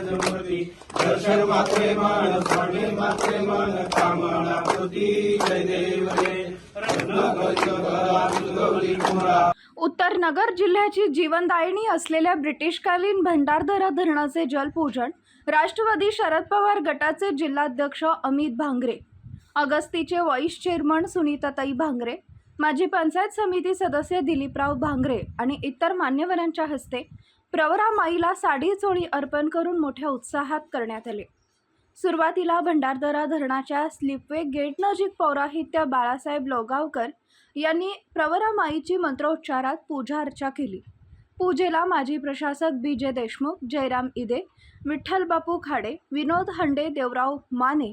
राजमूर्ती दर्शन मात्रे मान स्वामी मात्रे मन कामना कृती। जय देव रे उत्तर नगर जिल्ह्याची जीवनदायिनी असलेल्या ब्रिटिशकालीन भंडारदरा धरणाचे जलपूजन राष्ट्रवादी शरद पवार गटाचे जिल्हाध्यक्ष अमित भांगरे अगस्तीचे व्हाईस चेअरमन सुनीताताई भांगरे माजी पंचायत समिती सदस्य दिलीपराव भांगरे आणि इतर मान्यवरांच्या हस्ते प्रवरा माईला साडी चोळी अर्पण करून मोठ्या उत्साहात करण्यात आले. सुरुवातीला भंडारदरा धरणाच्या स्लिपवे गेट नजीक पौराहित्य बाळासाहेब लोगावकर यांनी प्रवरा माईची मंत्रोच्चारात पूजा अर्चा केली. पूजेला माजी प्रशासक बी. जे. देशमुख जयराम इदे विठ्ठलबापू खाडे विनोद हंडे देवराव माने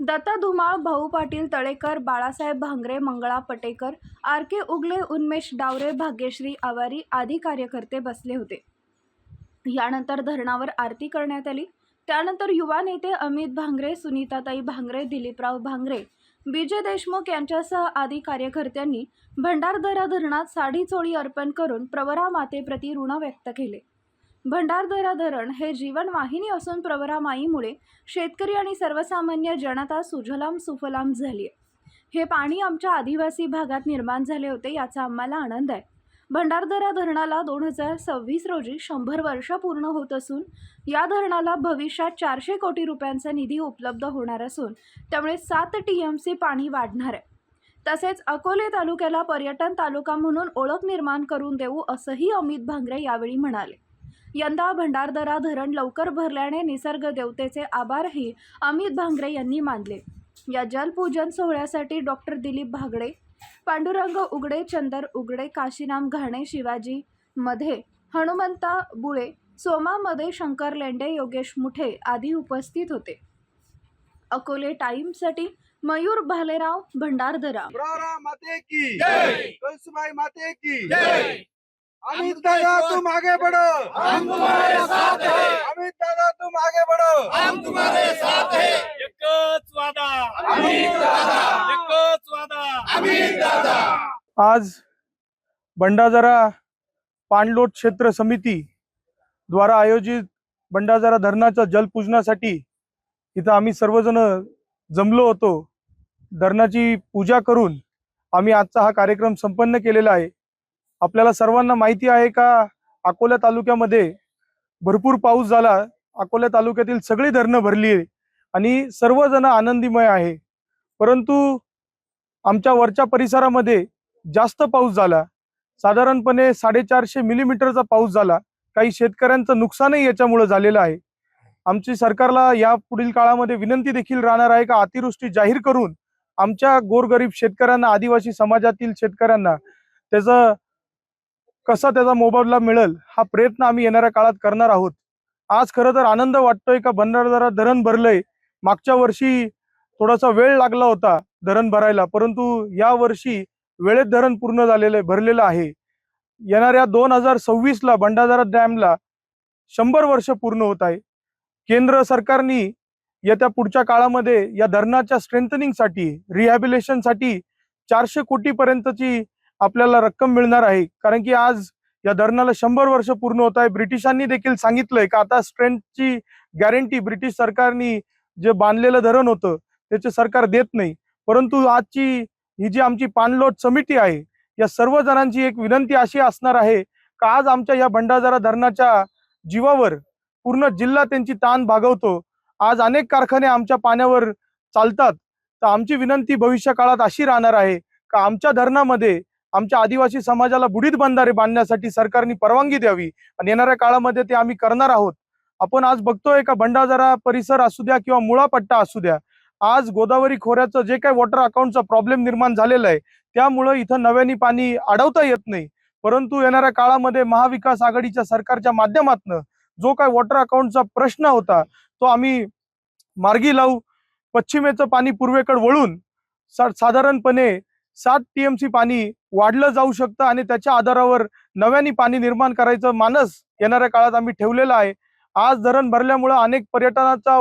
दत्ता धुमाळ भाऊ पाटील तळेकर बाळासाहेब भांगरे मंगळा पटेकर आर. के. उगले उन्मेष डावरे भाग्यश्री आवारी आदी कार्यकर्ते बसले होते. यानंतर धरणावर आरती करण्यात आली. त्यानंतर युवा नेते अमित भांगरे सुनीताताई भांगरे दिलीपराव भांगरे विजय देशमुख यांच्यासह आदी कार्यकर्त्यांनी भंडारदरा धरणात साडी चोळी अर्पण करून प्रवरा मातेप्रती ऋण व्यक्त केले. भंडारदरा धरण हे जीवनवाहिनी असून प्रवरा माईमुळे शेतकरी आणि सर्वसामान्य जनता सुजलाम सुफलाम झाली आहे हे पाणी आमच्या आदिवासी भागात निर्माण झाले होते याचा आम्हाला आनंद आहे. भंडारदरा धरणाला दोन हजार सव्वीस रोजी शंभर वर्ष पूर्ण होत असून या धरणाला भविष्यात चारशे कोटी रुपयांचा निधी उपलब्ध होणार असून त्यामुळे सात टी एम सी पाणी वाढणार आहे. तसेच अकोले तालुक्याला पर्यटन तालुका म्हणून ओळख निर्माण करून देऊ असंही अमित भांगरे यावेळी म्हणाले. यंदा भंडारदरा धरण लवकर भरल्याने निसर्ग देवतेचे आभारही अमित भांगरे यांनी मानले. या जलपूजन सोहळ्यासाठी डॉक्टर दिलीप भागडे पांडुरंग उगडे चंदर उगडे काशीराम घाणे शिवाजी मध्ये हनुमंता बुळे सोमा मध्ये शंकर लेंडे योगेश मुठे आदी उपस्थित होते. अकोले टाइम्ससाठी मयूर भालेराव भंडारदरा. माते की माते की। अमित दादा तुम आगे बढ़ो हम तुम्हारे साथ हैं अमित दादा तुम आगे बढ़ो हम तुम्हारे साथ हैं एकच वादा. एकच वादा. आज बंडाजरा पाणलोट क्षेत्र समिती द्वारा आयोजित बंडाजरा धरणाच्या जलपूजनासाठी इथं आम्ही सर्वजण जमलो होतो. धरणाची पूजा करून आम्ही आजचा हा कार्यक्रम संपन्न केलेला आहे. आपल्याला सर्वांना माहिती आहे का अकोला तालुक्यामध्ये भरपूर पाऊस झाला. अकोला तालुक्यातील सगळी धरणं भरली आहे. आणि सर्वजण आनंदीमय आहे. परंतु आमच्या वरच्या परिसरामध्ये जास्त पाऊस झाला. साधारणपणे साडेचारशे मिलीमीटरचा पाऊस झाला. काही शेतकऱ्यांचं नुकसानही याच्यामुळं झालेलं आहे. आमची सरकारला या पुढील काळामध्ये विनंती देखील राहणार आहे का अतिवृष्टी जाहीर करून आमच्या गोरगरीब शेतकऱ्यांना आदिवासी समाजातील शेतकऱ्यांना त्याचं कसा त्याचा मोबदला मिळेल हा प्रयत्न आम्ही येणाऱ्या काळात करणार आहोत. आज खरं तर आनंद वाटतोय का? भंडारदारा धरण भरलंय. मागच्या वर्षी थोडासा वेळ लागला होता धरण भरायला परंतु या वर्षी वेळेत धरण पूर्ण झालेलं आहे भरलेलं आहे. येणाऱ्या दोन हजार सव्वीस ला डॅमला शंभर वर्ष पूर्ण होत आहे. केंद्र सरकारनी येत्या पुढच्या काळामध्ये या धरणाच्या स्ट्रेंथनिंगसाठी रिहॅबिलेशनसाठी चारशे कोटीपर्यंतची आपल्याला रक्कम मिळणार आहे. कारण की आज या धरणाला शंभर वर्ष पूर्ण होत आहे. ब्रिटिशांनी देखील सांगितलंय का आता स्ट्रेंथची गॅरंटी ब्रिटिश सरकारनी जे बांधलेलं धरण होतं त्याचे सरकार देत नाही. परंतु आजची ही जी आमची पाणलोट समिती आहे या सर्व जणांची एक विनंती अशी असणार आहे का आज आमच्या या भंडाजारा धरणाच्या जीवावर पूर्ण जिल्हा त्यांची ताण भागवतो. आज अनेक कारखाने आमच्या पाण्यावर चालतात. तर आमची विनंती भविष्य काळात अशी राहणार आहे का आमच्या धरणामध्ये आमच्या आदिवासी समाजाला बुडीत बंधारे बांधण्यासाठी सरकारने परवानगी द्यावी आणि येणाऱ्या काळामध्ये ते आम्ही करणार आहोत. आपण आज बघतोय का भंडारदरा परिसर असू द्या किंवा मुळा पट्टा असू द्या आज गोदावरी खोऱ्याचं जे काही वॉटर अकाउंटचा प्रॉब्लेम निर्माण झालेला आहे त्यामुळं इथं नव्याने पाणी अडवता येत नाही. परंतु येणाऱ्या काळामध्ये महाविकास आघाडीच्या सरकारच्या माध्यमातून जो काय वॉटर अकाउंटचा प्रश्न होता तो आम्ही मार्गी लावू पश्चिमेचं पाणी पूर्वेकडे वळून सा साधारणपणे सात टीएमसी पाणी वाढलं जाऊ शकतं आणि त्याच्या आधारावर नव्याने पाणी निर्माण करायचं मानस येणाऱ्या काळात आम्ही ठेवलेलं आहे. आज धरण भरल्यामुळं अनेक पर्यटनाचा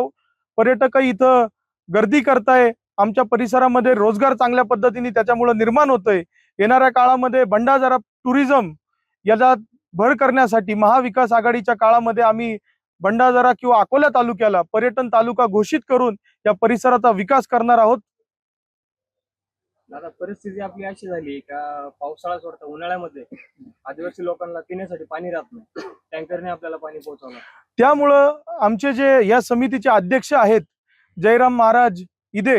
पर्यटक इथं गर्दी करताय. आमच्या परिसरामध्ये रोजगार चांगल्या पद्धतीने त्याच्यामुळं निर्माण होतोय. येणाऱ्या काळामध्ये भंडारदरा टुरिझम याचा भर करण्यासाठी महाविकास आघाडीच्या काळामध्ये आम्ही भंडारदरा किंवा अकोला तालुक्याला पर्यटन तालुका घोषित करून या परिसराचा विकास करणार आहोत. आता परिस्थिती आपली अशी झाली का पावसाळा सोडता उन्हाळ्यामध्ये आदिवासी लोकांना पिण्यासाठी पाणी राहत नाही. टँकरने आपल्याला पाणी पोहोचवलं. त्यामुळं आमचे जे या समितीचे अध्यक्ष आहेत जयराम महाराज इदे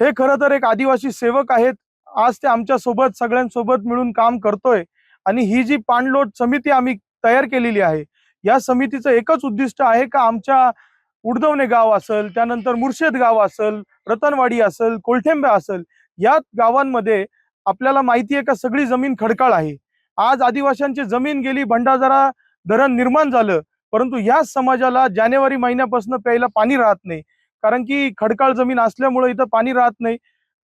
हे खरं तर एक आदिवासी सेवक आहेत. आज ते आमच्यासोबत सगळ्यांसोबत मिळून काम करतोय. आणि ही जी पाणलोट समिती आम्ही तयार केलेली आहे या समितीचं एकच उद्दिष्ट आहे का आमच्या उडदवणे गाव असेल त्यानंतर मुर्शेद गाव असेल रतनवाडी असेल कोलठेंबे असेल या गावांमध्ये आपल्याला माहिती आहे का सगळी जमीन खडकाळ आहे. आज आदिवासींची जमीन गेली भंडाजारा धरण निर्माण झालं परंतु या समाजाला जानेवारी महिन्यापासून प्यायला पाणी राहत नाही. कारण की खडकाळ जमीन असल्यामुळे इथं पाणी राहत नाही.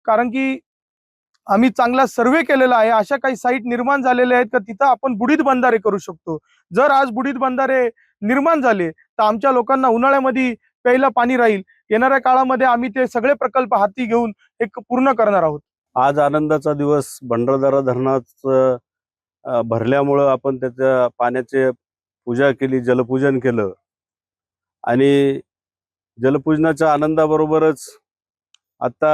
कारण की आम्ही चांगला सर्वे केलेला आहे अशा काही साईट निर्माण झालेल्या आहेत का तिथं आपण बुडीत बंधारे करू शकतो. जर आज बुडीत बंधारे निर्माण झाले तर आमच्या लोकांना उन्हाळ्यामध्ये प्यायला पाणी राहील. येणाऱ्या काळामध्ये आम्ही ते सगळे प्रकल्प हाती घेऊन एक पूर्ण करणार आहोत. आज आनंदाचा दिवस भंडारदारा धरणाचं भरल्यामुळं आपण त्याच्या पाण्याचे पूजा केली जलपूजन केलं. आणि जलपूजनाच्या आनंदाबरोबरच आता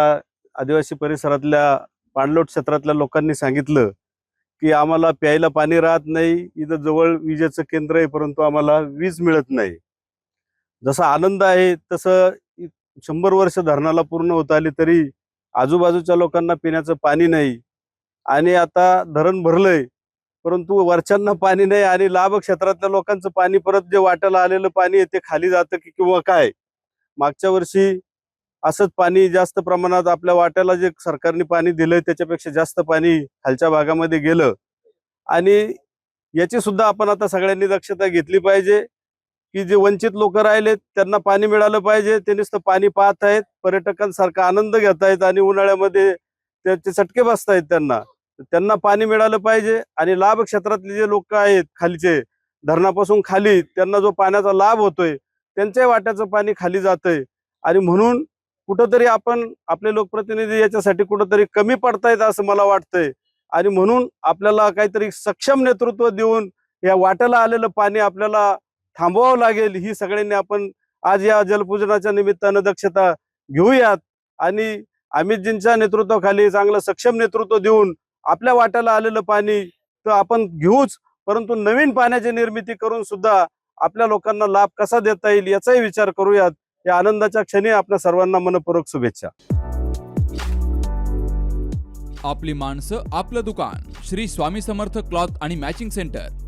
आदिवासी परिसरातल्या पाणलोट क्षेत्रातल्या लोकांनी सांगितलं की आम्हाला प्यायला पाणी राहत नाही इथं जवळ विजेचं केंद्र आहे परंतु आम्हाला वीज मिळत नाही. जसा आनंद आहे तसं शंभर वर्ष धरणाला पूर्ण होत आली तरी आजूबाजूच्या लोकांना पिण्याचं पाणी नाही. आणि आता धरण भरलंय परंतु वरच्यांना पाणी नाही आणि लाभ क्षेत्रातल्या लोकांचं पाणी परत जे वाट्याला आलेलं पाणी आहे ते खाली जातं की किंवा काय? मागच्या वर्षी असंच पाणी जास्त प्रमाणात आपल्या वाट्याला जे सरकारने पाणी दिलंय त्याच्यापेक्षा जास्त पाणी खालच्या भागामध्ये गेलं. आणि याची सुद्धा आपण आता सगळ्यांनी दक्षता घेतली पाहिजे. की जे वंचित लोक राहिलेत त्यांना पाणी मिळालं पाहिजे. ते नुसतं पाणी पाहत आहेत. पर्यटकांसारखा आनंद घेत आहेत आणि उन्हाळ्यामध्ये त्याचे चटके बसतायत त्यांना. त्यांना पाणी मिळालं पाहिजे आणि लाभ क्षेत्रातले जे लोक आहेत खालीचे धरणापासून खाली त्यांना जो पाण्याचा लाभ होतोय त्यांच्या वाट्याचं पाणी खाली जातंय. आणि म्हणून कुठंतरी आपण आपले लोकप्रतिनिधी याच्यासाठी कुठंतरी कमी पडतायत असं मला वाटतंय. आणि म्हणून आपल्याला काहीतरी सक्षम नेतृत्व देऊन या वाट्याला आलेलं पाणी आपल्याला थांबवावं लागेल. ही सगळ्यांनी आपण आज या जलपूजनाच्या निमित्तानं दक्षता घेऊयात. आणि अमितजींच्या नेतृत्वाखाली चांगलं सक्षम नेतृत्व देऊन आपल्या वाट्याला आलेलं पाणी तर आपण घेऊच. परंतु नवीन पाण्याची निर्मिती करून सुद्धा आपल्या लोकांना लाभ कसा देता येईल याचाही विचार करूयात. या आनंदाच्या क्षणी आपल्या सर्वांना मनपूर्वक शुभेच्छा. आपली माणसं आपलं दुकान. श्री स्वामी समर्थ क्लॉथ आणि मॅचिंग सेंटर.